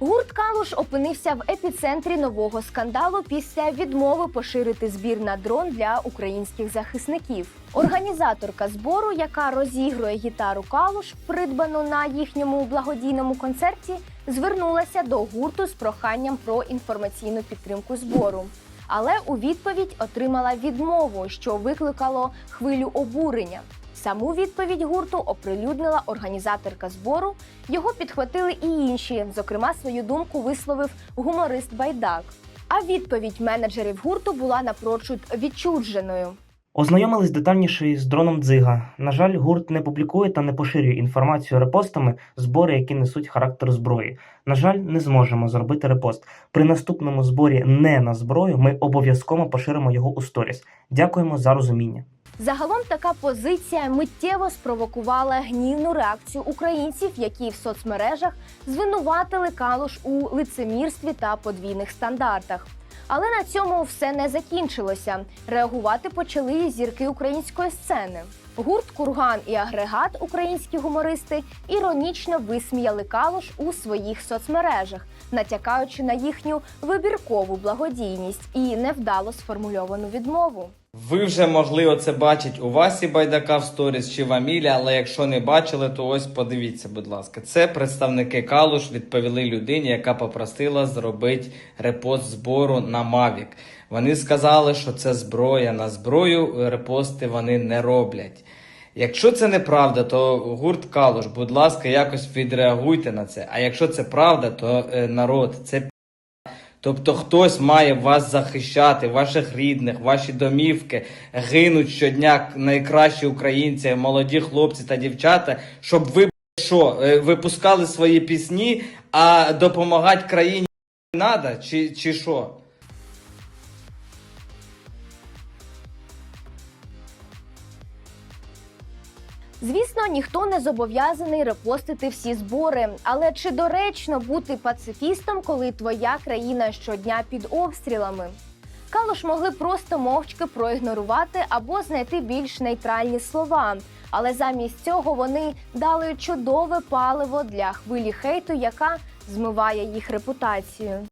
Гурт Калуш опинився в епіцентрі нового скандалу після відмови поширити збір на дрон для українських захисників. Організаторка збору, яка розігрує гітару Калуш, придбану на їхньому благодійному концерті, звернулася до гурту з проханням про інформаційну підтримку збору. Але у відповідь отримала відмову, що викликало хвилю обурення. Саму відповідь гурту оприлюднила організаторка збору. Його підхватили і інші. Зокрема, свою думку висловив гуморист Байдак. А відповідь менеджерів гурту була напрочуд відчудженою. Ознайомились детальніше із дроном Дзига. На жаль, гурт не публікує та не поширює інформацію репостами збори, які несуть характер зброї. На жаль, не зможемо зробити репост. При наступному зборі не на зброю ми обов'язково поширимо його у сторіс. Дякуємо за розуміння. Загалом така позиція миттєво спровокувала гнівну реакцію українців, які в соцмережах звинуватили Калуш у лицемірстві та подвійних стандартах. Але на цьому все не закінчилося. Реагувати почали зірки української сцени. Гурт Курган і агрегат, українські гумористи, іронічно висміяли Калуш у своїх соцмережах, натякаючи на їхню вибіркову благодійність і невдало сформульовану відмову. Ви вже могли оце бачити у Васі Байдака в сторіс чи в Амілі, але якщо не бачили, то ось подивіться, будь ласка. Це представники Калуш відповіли людині, яка попросила зробити репост збору на Мавік. Вони сказали, що це зброя. На зброю репости вони не роблять. Якщо це неправда, то гурт Калуш, будь ласка, якось відреагуйте на це. А якщо це правда, то е, народ, це Тобто хтось має вас захищати, ваших рідних, ваші домівки, гинуть щодня найкращі українці, молоді хлопці та дівчата, щоб ви що, е, випускали свої пісні, а допомагати країні не треба, чи, чи що? Звісно, ніхто не зобов'язаний репостити всі збори. Але чи доречно бути пацифістом, коли твоя країна щодня під обстрілами? Калуш могли просто мовчки проігнорувати або знайти більш нейтральні слова. Але замість цього вони дали чудове паливо для хвилі хейту, яка змиває їх репутацію.